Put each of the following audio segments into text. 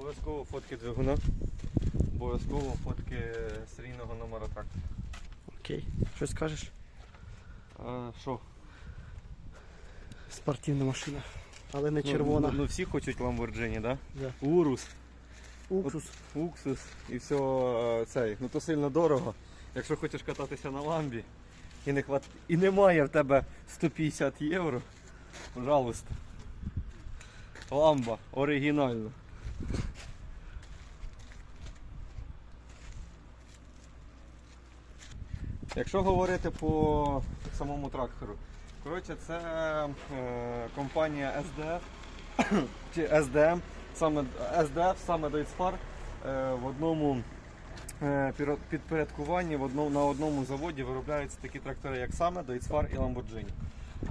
Обов'язково фотки двигуна. Обов'язково фотки серійного номера трактора. Окей. Щось скажеш? А, Що? Спортивна машина. Але не Ну, червона. Ну, ну всі хочуть Lamborghini, да? Да. Урус, Уксус. Уксус і все е, цей. Ну то сильно дорого. Якщо хочеш кататися на ламбі і не хват... і немає в тебе 150 євро, пожалуйста. Ламба оригінальна. Якщо говорити по самому трактору, коротше, це е, компанія SDF чи SDM, саме SDF, саме Deutzfahr, е, в одному е, підпорядкуванні в одному, на одному заводі виробляються такі трактори, як саме Deutzfahr і Lamborghini.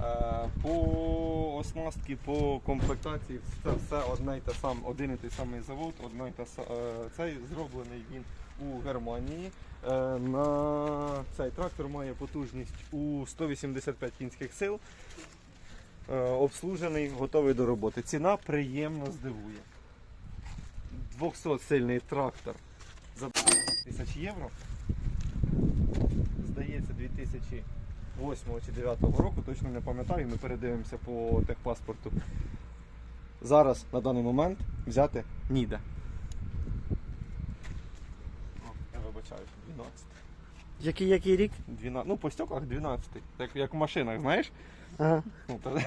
Е, По оснастці, по комплектації, це все одне й те саме, один і той самий завод, одне й те са- е, цей зроблений він у Германії. Е, На цей трактор має потужність у 185 кінських сил. Е, Обслужений, готовий до роботи. Ціна приємно здивує. 200 сильний трактор за 1000 євро. Здається, 2008 чи 2009 року, точно не пам'ятаю, ми передивимося по техпаспорту. Зараз на даний момент взяти ніде. О, я вибачаю, 12. Який який рік? 12. Ну, по стеклах 12. Як, як в машинах, знаєш? Ага. Ну, то...